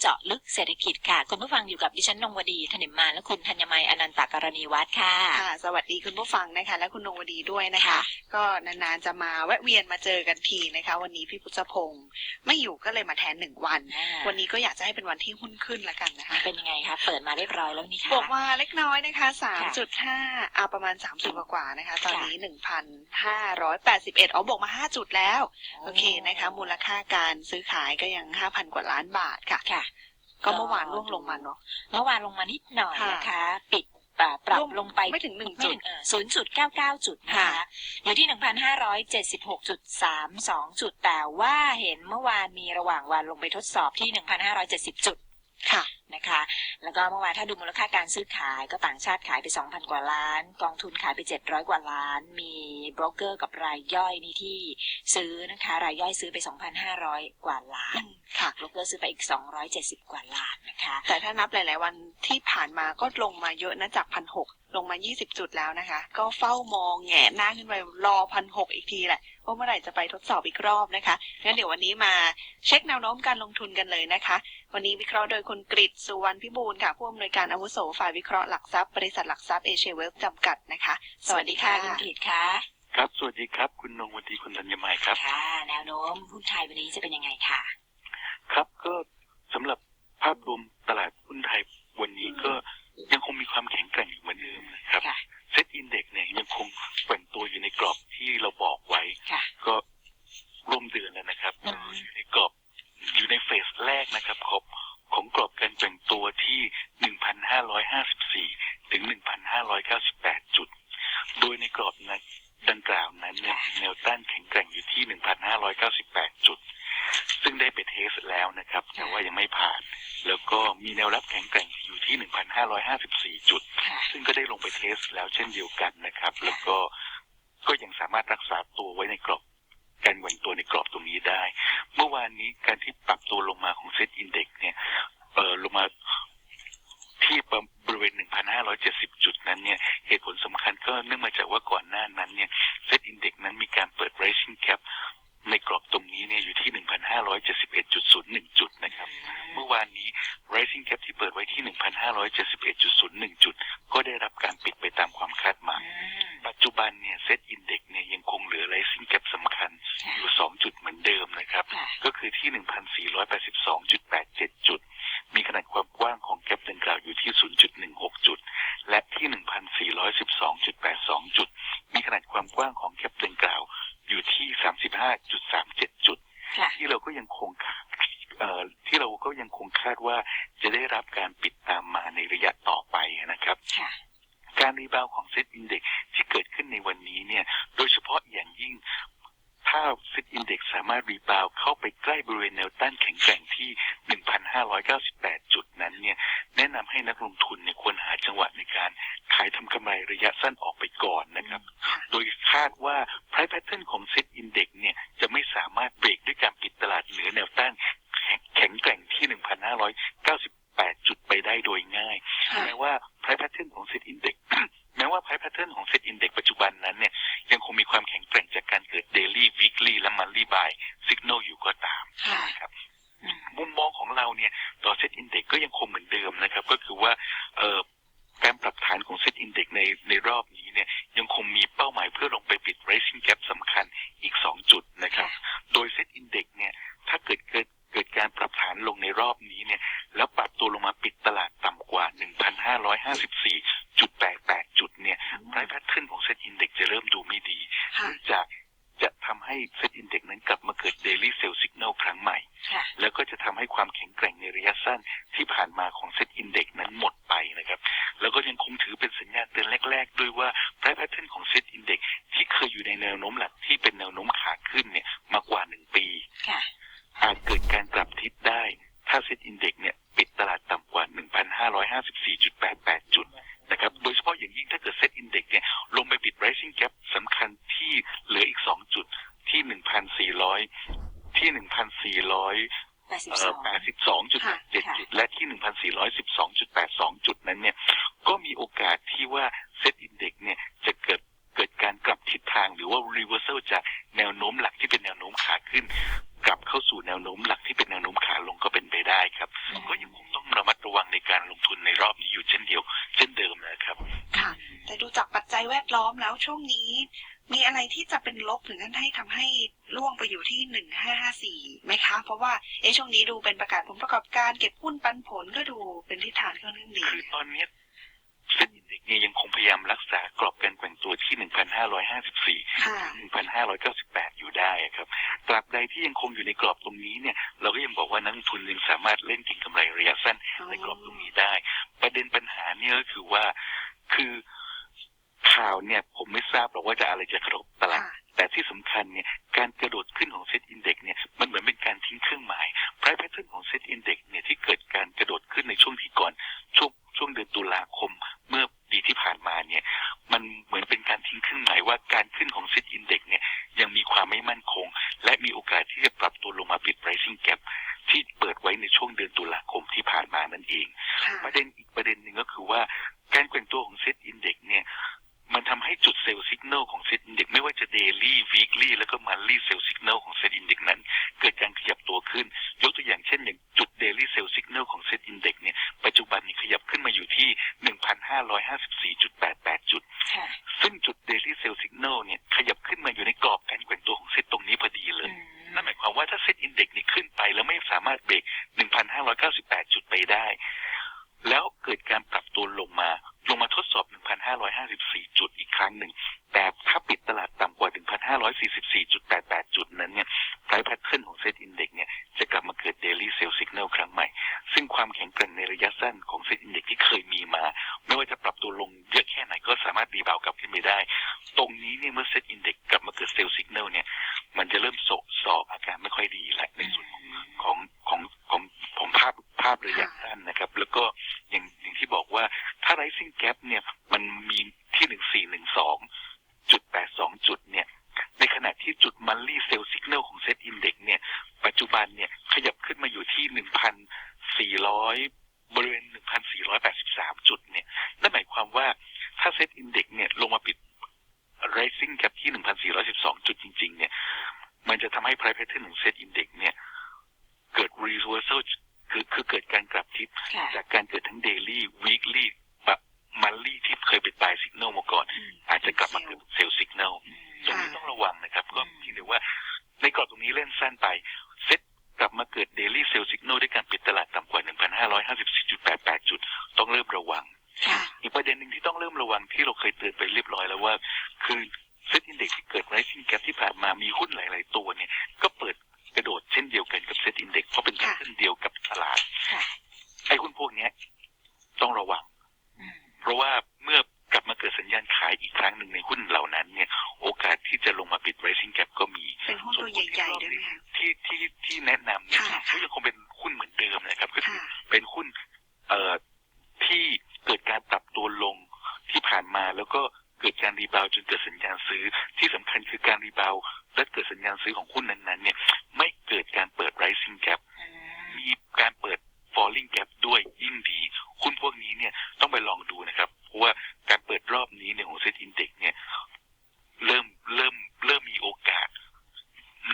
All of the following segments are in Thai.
เจาะลึกเศรษฐกิจค่ะ คุณผู้ฟังอยู่กับดิฉันนงวดีธนิมมานและคุณธัญมัยอนันตากรณีวัฒน์ค่ะ ค่ะ สวัสดีคุณผู้ฟังนะคะ และคุณนงวดีด้วยนะคะค่ะก็นานๆจะมาแวะเวียนมาเจอกันทีนะคะ วันนี้พี่พุทธพงศ์ไม่อยู่ก็เลยมาแทนหนึ่งวันอ่าวันนี้ก็อยากจะให้เป็นวันที่หุ้นขึ้นละกันนะคะ เป็นยังไงคะเปิดมาเรียบร้อยแล้วนี่ค่ะบวกมาเล็กน้อยนะคะสามค่ะจุดห้าเอาประมาณสามสิบกว่าๆนะคะ ตอนค่ะนี้หนึ่งพันห้าร้อยแปดสิบเอ็ดอ๋อบวกมาห้าจุดแล้ว โอเคนะคะ มูลค่าการซื้อขายก็ยังห้าพันกว่าล้านบาทค่ะค่ะ ก็เมื่อวานร่วงลงมาเนาะเมื่อวานลงมานิดหน่อยค่ะนะคะ ปิดอ่าปรับร่วงลงไปไม่ถึงหนึ่งไม่จุดถึงศูนย์จุดเก้าเก้าจุดนะคะค่ะอยู่ที่หนึ่งพันห้าร้อยเจ็ดสิบหกจุดสามสองจุดแต่ว่าเห็นเมื่อวานมีระหว่างวันลงไปทดสอบที่หนึ่งพันห้าร้อยเจ็ดสิบจุด ค่ะนะคะแล้วก็เมื่อวานถ้าดูมูลค่าการซื้อขายก็ต่างชาติขายไป 2,000 กว่าล้าน กองทุนขายไป 700 กว่าล้าน มีโบรกเกอร์กับรายย่อยนี่ที่ซื้อนะคะรายย่อยซื้อไป 2,500 กว่าล้านค่ะโบรกเกอร์ซื้อไปอีก 270 กว่าล้านนะคะ แต่ถ้านับหลาย ๆ วันที่ผ่านมาก็ลงมาเยอะนะจากพันหกลงมา 20 จุดแล้วนะคะ ก็เฝ้ามองแหงนหน้าขึ้นไปรอพันหกอีกทีแหละว่าเมื่อไหร่จะไปทดสอบอีกรอบนะคะงั้นเดี๋ยววันนี้มาเช็คแนวโน้มการลงทุนกันเลยนะคะวันนี้วิเคราะห์โดยคุณกฤษสุวรรณพิบูลค่ะผู้อำนวยการอาวุโสฝ่ายวิเคราะห์หลักทรัพย์บริษัทหลักทรัพย์เอเชียเวลจำกัดนะคะ สวัสดีค่ะคุณกฤษค่ะครับ สวัสดีครับ คุณนงวันดีคุณธัญมัยครับค่ะแนวโน้มหุ้นไทยวันนี้จะเป็นยังไงค่ะ ครับก็สำหรับภาพรวมตลาดหุ้นไทยวันนี้ก็ยังคงมีความแข็งแกร่งอยู่เหมือนเดิมนะครับ ค่ะ เซ็ตอินเด็กเนี่ยยังคงแกว่งตัวอยู่ในกรอบที่เราบอกไว้ ค่ะ ก็ร่วมเดือนแล้วนะครับ อืม อยู่ในกรอบอยู่ในเฟสแรกนะครับของของกรอบการแกว่งตัวที่ 1,554 ถึง 1,598 จุด โดยใน กรอบนั้นดังกล่าวนั้นเนี่ยมีแนวต้านแข็งแกร่งอยู่ที่ 1,598 จุด ซึ่งได้ไปเทสแล้วนะครับ แต่ว่ายังไม่ผ่าน แล้วก็มีแนวรับแข็งแกร่งอยู่ที่ 1,554 จุดค่ะซึ่งก็ได้ลงไปเทสแล้วเช่นเดียวกันนะครับ แล้วก็ก็ยังสามารถรักษาตัวไว้ในกรอบการแหว่งตัวในกรอบตรงนี้ได้ เมื่อวานนี้การที่ปรับตัวลงมาของเซ็ตอินเด็กเนี่ยเออลงมาที่บริ เวณ 1,570 จุดนั้นเนี่ย เหตุผลสำคัญก็เนื่องมาจากว่าก่อนหน้านั้นเนี่ยเซ็ตอินเด็กนั้นมีการเปิด rising cap ในกรอบตรงนี้เนี่ยอยู่ที่ 1,571.01 จุดนะครับ เมื่อวานนี้ rising cap ที่เปิดไว้ที่ 1,571.01 จุด ก็ได้รับการปิดไปตามความคาดหมาย ปัจจุบันเนี่ยเซ็ตอินเด็กเนี่ยยังคงเหลือ rising cap สำคัญอยู่ 2 จุดเหมือนเดิมนะครับ ค่ะ ก็คือที่ 1,482.87 จุด มีขนาดความกว้างของแกปดังกล่าวอยู่ที่ 0.16 จุด และที่ 1,412.82 จุด มีขนาดความกว้างของแกปดังกล่าวอยู่ที่ 35.37 จุด ค่ะ ที่เราก็ยังคงคาดเอ่อ ที่เราก็ยังคงคาดว่าจะได้รับการปิดตามมาในระยะต่อไปนะครับค่ะการรีบาวด์ของเซ็ตอินเด็กที่เกิดขึ้นในวันนี้เนี่ย โดยเฉพาะอย่างยิ่งถ้าเซ็ตอินเด็กสามารถรีบาวด์เข้าไปใกล้บริเวณแนวต้านแข็งแกร่งที่ 1,598 จุดนั้นเนี่ย แนะนำให้นักลงทุนเนี่ยควรหาจังหวะในการขายทำกำไรระยะสั้นออกไปก่อนนะครับ โดยคาดว่า price pattern ของเซ็ตอินเด็กเนี่ยจะไม่สามารถเบรกด้วยการปิดตลาดเหนือแนวต้านแข็งแข็งแกร่งที่ 1,598 จุดไปได้โดยง่าย ค่ะ แม้ว่า price pattern ของ set index แม้ว่า price pattern ของ set index ปัจจุบันนั้นเนี่ยยังคงมีความแข็งแกร่งจากการเกิด daily weekly และ monthly buy signal อยู่ก็ตาม ค่ะ นะครับ อืม มุมมองของเราเนี่ย ต่อ set index ก็ยังคงเหมือนเดิมนะครับ ก็คือว่าเอ่อการปรับฐานของ set index ในในรอบนี้เนี่ยยังคงมีเป้าหมายเพื่อลงไปปิด rising gap สำคัญอีก 2 จุดนะครับ โดย set index เนี่ยถ้าเกิดเกิดเกิดการปรับฐานลงในรอบนี้เนี่ย แล้วปรับตัวลงมาปิดตลาดต่ำกว่า 1,554.88 จุดเนี่ย price pattern ของ set index จะเริ่มดูไม่ดี ค่ะ เนื่องจากจะทำให้ set index นั้นกลับมาเกิด daily sell signal ครั้งใหม่ ค่ะ แล้วก็จะทำให้ความแข็งแกร่งในระยะสั้นที่ผ่านมาของเซ็ตอินเด็กนั้นหมดไปนะครับ แล้วก็ยังคงถือเป็นสัญญาณเตือนแรก ๆ ด้วยว่า price pattern ของเซ็ตอินเด็กที่เคยอยู่ในแนวโน้มหลักที่เป็นแนวโน้มขาขึ้นเนี่ยมากว่าหนึ่งปี ค่ะ อาจเกิดการกลับทิศได้ ถ้าเซ็ตอินเด็กเนี่ยปิดตลาดต่ำกว่า 1,554.88 จุดนะครับ โดยเฉพาะอย่างยิ่งถ้าเกิดเซ็ตอินเด็กเนี่ยลงไปปิด rising gap สำคัญที่เหลืออีก 2 จุดที่ 1,400 ที่ 1,400 82 82.7 ค่ะ จุด และที่ 1,412.82 จุดนั้นเนี่ย ก็มีโอกาสที่ว่าเซ็ตอินเด็กเนี่ยจะเกิดเกิดการกลับทิศทางหรือว่า reversal จากแนวโน้มหลักที่เป็นแนวโน้มขาขึ้น กลับเข้าสู่แนวโน้มหลักที่เป็นแนวโน้มขาลงก็เป็นไปได้ครับอืมก็ยังคงต้องระมัดระวังในการลงทุนในรอบนี้อยู่เช่นเดียว เช่นเดิมนะครับ ค่ะ แต่ดูจากปัจจัยแวดล้อมแล้วช่วงนี้ มีอะไรที่จะเป็นลบถึงขั้นให้ทำให้ล่วงไปอยู่ที่หนึ่งห้าห้าสี่ไหมคะ เพราะว่าเอะช่วงนี้ดูเป็นประกาศผลประกอบการเก็บหุ้นปันผลก็ดูเป็นทิศทางค่อนข้างดีคือตอนเนี้ย เซ็นอินเด็กซ์เนี่ยยังคงพยายามรักษากรอบการแกว่งตัวที่ 1,554ค่ะ1,598 อยู่ได้ครับตราบใดที่ยังคงอยู่ในกรอบตรงนี้เนี่ยเราก็ยังบอกว่านักลงทุนยังสามารถเล่นเก็งกำไรระยะสั้นในกรอบตรงนี้ได้ ประเด็นปัญหาเนี่ยก็คือว่าคือข่าวเนี่ยผมไม่ทราบหรอกว่าจะอะไรจะกระทบตลาดค่ะแต่ที่สำคัญเนี่ยการกระโดดขึ้นของเซ็ตอินเด็กเนี่ยมันเหมือนเป็นการทิ้งเครื่องหมาย ไพร e แพทเทิร์นของเซ็ตอินเด็กเนี่ยที่เกิดการกระโดดขึ้นในช่วงที่ก่อนช่วงช่วงเดือนตุลาคมเมื่อปีที่ผ่านมาเนี่ยมันเหมือนเป็นการทิ้งเครื่องหมายว่าการขึ้นของเซ็ตอินเด็กเนี่ยยังมีความไม่มั่นคง และมีโอกาสที่จะปรับตัวลงมาปิด pricing gap ที่เปิดไว้ในช่วงเดือนตุลาคมที่ผ่านมานั่นเองค่ะประเด็นอีกประเด็นหนึ่งก็คือว่าการแกว่งตัวของเซ็ตอินเด็กเนี่ยมันทำให้จุดเซลล์สัญญาณของเซ็ตอินเด็กไม่ว่าจะเดลี่วีคลี่แล้วก็มันลี่เซลล์สัญญาณของเซ็ตอินเด็กนั้น เกิด ความแข็งแกร่งในระยะสั้นของเซ็ตอินเด็กซ์ ที่เราเคยเตือนไปเรียบร้อยแล้วว่า คือเซ็ตอินเด็กซ์ที่เกิด rising gap ที่ผ่านมามีหุ้นหลาย ๆ ตัวเนี่ย ก็เปิดกระโดดเช่นเดียวกันกับเซ็ตอินเด็กซ์เพราะเป็นค่ะเส้นเดียวกับตลาดค่ะไอ้หุ้นพวกเนี้ย ต้องระวังอืมเพราะว่าเมื่อกลับมาเกิดสัญญาณขายอีกครั้งหนึ่งในหุ้นเหล่านั้นเนี่ย โอกาสที่จะลงมาปิด rising gap ก็มีเป็นหุ้นตัวใหญ่ๆด้วยไหมคะที่ที่ที่แนะนำเนี่ยค่ะก็ยังคงเป็นหุ้นเหมือนเดิมนะครับ ก็คือ รเปิดรอบนี้ในของเซ็ตอินเด็กเนี่ย เริ่มเริ่มเริ่มมีโอกาส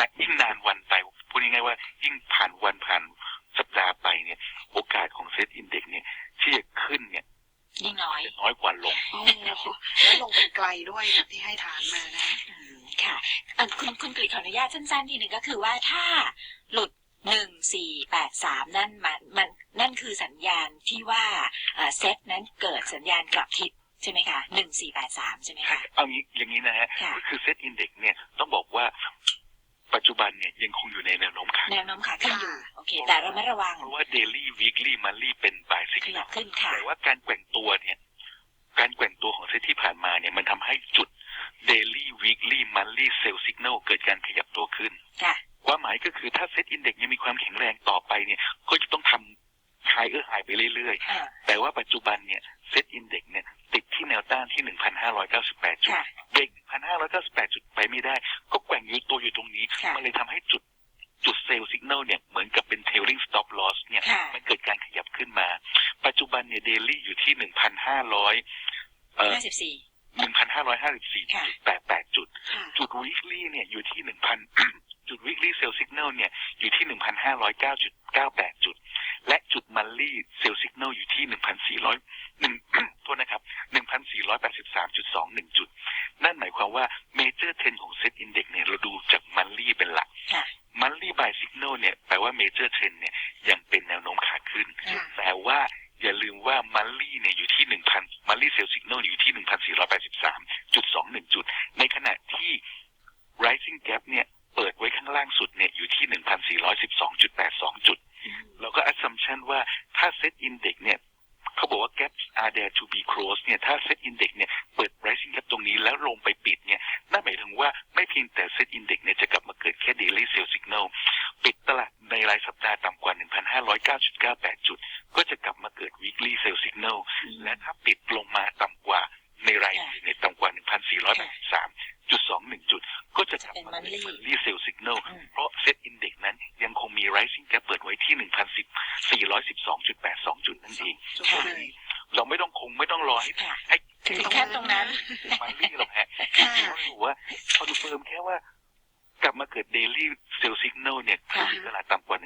นักยิ่งนานวันไปพูดง่ายๆว่า ยิ่งผ่านวันผ่านสัปดาห์ไปเนี่ย โอกาสของเซ็ตอินเด็กเนี่ยที่จะขึ้นเนี่ยยิ่งน้อยจะน้อยกว่าลงโอ้แล้วลงไปไกลด้วยจากที่ให้ฐานมานะคะอืมค่ะเอ่อคุณคุณกฤษขออนุญาตสั้นๆทีหนึ่งก็คือว่าถ้าหลุดหนึ่งสี่แปดสามนั่นมันมันนั่นคือสัญญาณที่ว่าเอ่อเซตนั้นเกิดสัญญาณกลับทิศ ใช่ไหมคะหนึ่งสี่แปดสามใช่ไหมคะเอางี้อย่างนี้นะฮะค่ะก็คือเซ็ตอินเด็กเนี่ยต้องบอกว่าปัจจุบันเนี่ยยังคงอยู่ในแนวโน้มขาแนวโน้มขาขึ้นอยู่ค่ะโอเค แต่เราไม่ระวังเพราะว่า daily weekly monthly เป็น buy ขยั signal บขึ้นค่ะแต่ว่าการแกว่งตัวเนี่ย การแกว่งตัวของเซตที่ผ่านมาเนี่ยมันทำให้จุด daily weekly monthly sell signal เกิดการขยับตัวขึ้นค่ะความหมายก็คือถ้าเซตอินเด็กยังมีความแข็งแรงต่อไปเนี่ย ก็จะต้องทำ higher high ไปเรื่อยอ่าๆแต่ว่าปัจจุบันเนี่ยเซตอินเด็กเนี่ยติด ที่แนวต้านที่ 1,598 จุดค่ะเบรก1,598 จุดไปไม่ได้ ก็แกว่งอยู่ตัวอยู่ตรงนี้ค่ะมันเลยทำให้จุดจุดเซลล์สัญญาณเนี่ยเหมือนกับเป็น tailing stop loss เนี่ยค่ะมันเกิดการขยับขึ้นมา ปัจจุบันเนี่ยเดลี่อยู่ที่ 1,500เอ่อห้าสิบสี่ค่ะ1,554.88 จุดค่ะจุด weekly เนี่ยอยู่ที่ 1,000 จุด weekly sell signal เนี่ยอยู่ที่ 1,509.98 จุด และจุดมันลี่เซลล์สัญญาณอยู่ที่ 1,400หนึ่งโทษนะครับ 1,483.21 จุด นั่นหมายความว่าเมเจอร์เทนของเซตอินเด็กเนี่ยเราดูจากมันลี่เป็นหลักค่ะมันลี่บายสิกโนเนี่ยแปลว่าเมเจอร์เทรนเนี่ยยังเป็นแนวโน้มขาขึ้นค่ะแต่ว่าอย่าลืมว่ามันลี่เนี่ยอยู่ที่หนึ่งพันมันลี่เซลล์สิกโนอยู่ที่หนึ่งพันสี่ร้อยแปดสิบสามจุดสองหนึ่งจุด ในขณะที่ rising gap เนี่ยเปิดไว้ข้างล่างสุดเนี่ยอยู่ที่หนึ่งพันสี่ร้อยสิบสองจุดแปดสองจุด เราก็ assumption ว่าถ้า set index เนี่ยเขาบอกว่า gaps are there to be closed เนี่ยถ้า set index เนี่ยเปิด rising gap ตรงนี้แล้วลงไปปิดเนี่ยนั่นหมายถึงว่าไม่เพียงแต่ set index เนี่ยจะกลับมาเกิดแค่ daily sell signal ปิดตลาดในรายสัปดาห์ต่ำกว่า 1,509.98 จุด ก็จะกลับมาเกิด weekly sell signal และถ้าปิดลงมาต่ำกว่าในรายเดือนเนี่ยต่ำกว่า 1,483.21 จุด ก็จะกลับมาเกิด monthly sell signal อืม เพราะ set index นั้นยังคงมี rising gap เปิดไว้ที่ 1,412.82 จุดนั่นเอง จุดเลย เราไม่ต้องคงไม่ต้องรอให้ ค่ะ ให้ ถึงขั้นตรงนั้น มันลี่หรอกฮะ ค่ะ เราถือว่าคอนเฟิร์มแค่ว่ากลับมาเกิด daily sell signal เนี่ย ค่ะ คือตลาดต่ำกว่า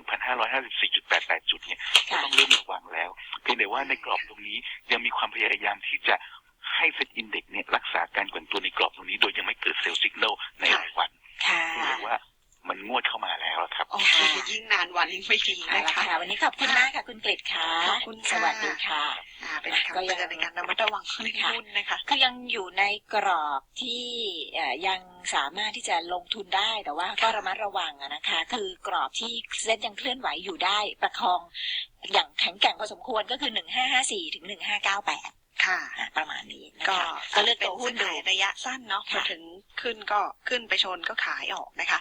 1,554.88 จุดเนี่ยก็ค่ะต้องเริ่มระวังแล้ว เพียงแต่ว่าในกรอบตรงนี้ยังมีความพยายามที่จะให้เซ็ตอินเด็กเนี่ยรักษาการแกว่งตัวในกรอบตรงนี้ โดยยังไม่เกิดเซลล์สิกโนในรายวันค่ะเรียกว่ามันงวดเข้ามาแล้วครับโอเคยิ่งนานวันยิ่งไม่ดีเอานะ อ่าเป็นคำเตือนในการระมัดระวังหุ้นนะคะคือยังอยู่ในกรอบที่เอ่อยังสามารถที่จะลงทุนได้แต่ว่าก็ระมัดระวังอะนะคะ คือกรอบที่เซ็ตยังเคลื่อนไหวอยู่ได้ประคองอย่างแข็งแกร่งพอสมควรก็คือหนึ่งห้าห้าสี่ถึงหนึ่งห้าเก้าแปดค่ะ ประมาณนี้นะก็คะก็เลือกตัวหุ้นดูเป็นซื้อขายระยะสั้นเนาะพอค่ะถึงขึ้นก็ขึ้นไปชนก็ขายออกนะคะ